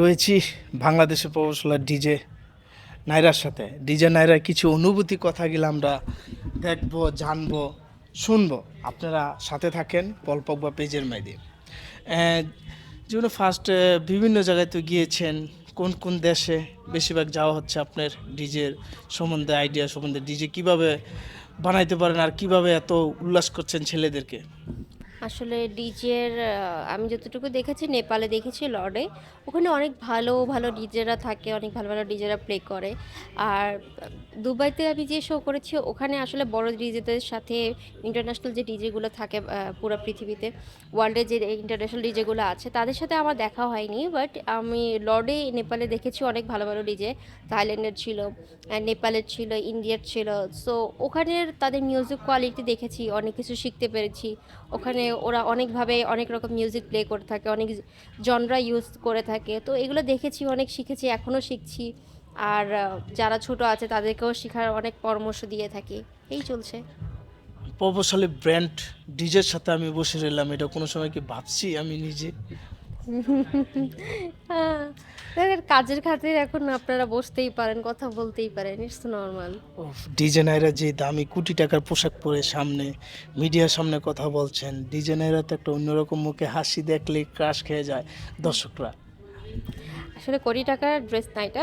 রয়েছি বাংলাদেশের প্রভাবশালী ডিজে নাইরার সাথে। ডিজে নাইরার কিছু অনুভূতি কথাগুলো আমরা দেখব, জানব, শুনব। আপনারা সাথে থাকেন পলপক বা পেজের মাইদে। যেগুলো ফার্স্ট বিভিন্ন জায়গায় তো গিয়েছেন। কোন কোন দেশে বেশিরভাগ যাওয়া হচ্ছে আপনার ডিজের সম্বন্ধে আইডিয়া সম্বন্ধে? ডিজে কীভাবে বানাইতে পারেন আর কীভাবে এত উল্লাস করছেন ছেলেদেরকে? আসলে ডিজের আমি যতটুকু দেখেছি, নেপালে দেখেছি, লর্ডে। ওখানে অনেক ভালো ভালো ডিজেরা থাকে, অনেক ভালো ভালো ডিজেরা প্লে করে। আর দুবাইতে আমি যে শো করেছি, ওখানে আসলে বড় ডিজেদের সাথে ইন্টারন্যাশনাল যে ডিজেগুলো থাকে পুরো পৃথিবীতে ওয়ার্ল্ডে যে ইন্টারন্যাশনাল ডিজেগুলো আছে, তাদের সাথে আমার দেখা হয়নি বাট আমি লর্ডে, নেপালে দেখেছি অনেক ভালো ভালো ডিজে। থাইল্যান্ডের ছিল নেপালের ছিল, ইন্ডিয়ার ছিল। সো ওখানের তাদের মিউজিক কোয়ালিটি দেখেছি, অনেক কিছু শিখতে পেরেছি। ওখানে ওরা অনেকভাবে অনেক রকম মিউজিক প্লে করে থাকে অনেক জনরা ইউজ করে থাকে। তো এগুলো দেখেছি অনেক শিখেছি এখনও শিখছি। আর যারা ছোট আছে তাদেরকেও শেখার অনেক পরামর্শ দিয়ে থাকি। এই চলছে। প্রভাবশালী ব্র্যান্ড ডিজের সাথে আমি বসে রইলাম। এটা কোনো সময় কি ভাবছি আমি নিজে? হ্যাঁ, কাজের খাতির এখন আপনারা বসতেই পারেন কথা বলতেই পারেন ইটস নর্মাল ডিজাইনাররা যে দামি কোটি টাকার পোশাক পরে সামনে মিডিয়ার সামনে কথা বলছেন ডিজাইনাররা তো একটা অন্যরকম মুখে হাসি দেখলে ক্রাশ খেয়ে যায়। দর্শকরা। আসলে কোটি টাকার ড্রেস না এটা